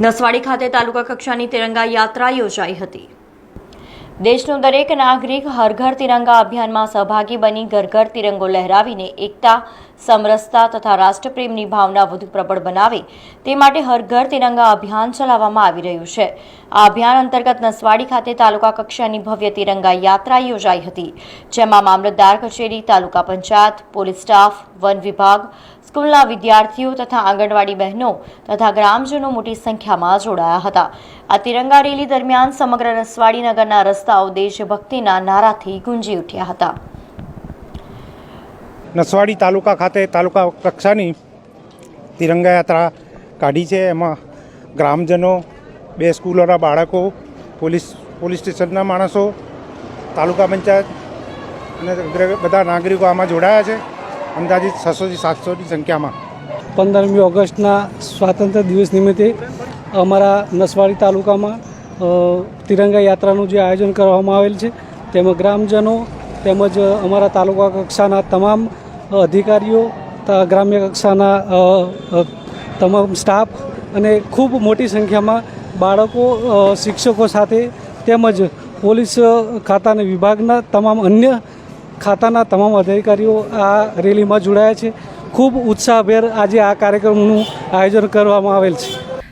નસવાડી ખાતે તાલુકા કક્ષાની તિરંગા યાત્રા યોજાઈ હતી. દેશનો દરેક નાગરિક હર ઘર તિરંગા અભિયાનમાં સહભાગી બની ઘર ઘર તિરંગો લહેરાવીને એકતા, સમરસતા તથા રાષ્ટ્રપ્રેમની ભાવના વધુ પ્રબળ બનાવે તે માટે હર ઘર તિરંગા અભિયાન ચલાવવામાં આવી રહ્યું છે. આ અભિયાન અંતર્ગત નસવાડી ખાતે તાલુકા કક્ષાની ભવ્ય તિરંગા યાત્રા યોજાઈ હતી, જેમાં મામલતદાર કચેરી, તાલુકા પંચાયત, પોલીસ સ્ટાફ, વન વિભાગ, સ્કૂલના વિદ્યાર્થીઓ તથા આંગણવાડી બહેનો તથા ગ્રામજનો મોટી સંખ્યામાં જોડાયા હતા. આ તિરંગા રેલી દરમિયાન સમગ્ર રસવાડી નગરના રસ્તાઓ દેશભક્તિના નારાથી ગુંજી ઉઠ્યા હતા. નસવાડી તાલુકા ખાતે તાલુકા કક્ષાની તિરંગા યાત્રા કાઢી છે. એમાં ગ્રામજનો બે સ્કૂલોના બાળકો પોલીસ પોલીસ સ્ટેશનના માણસો તાલુકા પંચાયત અને બધા નાગરિકો આમાં જોડાયા છે. અંદાજિત છસોથી સાતસોની સંખ્યામાં. પંદરમી ઓગસ્ટના સ્વાતંત્ર્ય દિવસ નિમિત્તે અમારા નસવાડી તાલુકામાં તિરંગા યાત્રાનું જે આયોજન કરવામાં આવેલ છે, તેમાં ગ્રામજનો તેમજ અમારા તાલુકા કક્ષાના તમામ અધિકારીઓ ગ્રામ્ય કક્ષાના તમામ સ્ટાફ અને ખૂબ મોટી સંખ્યામાં બાળકો શિક્ષકો સાથે તેમજ પોલીસ ખાતાના વિભાગના તમામ અન્ય ખાતાના તમામ અધિકારીઓ આ રેલીમાં જોડાયા છે. ખૂબ ઉત્સાહભેર આજે આ કાર્યક્રમનું આયોજન કરવામાં આવેલ છે.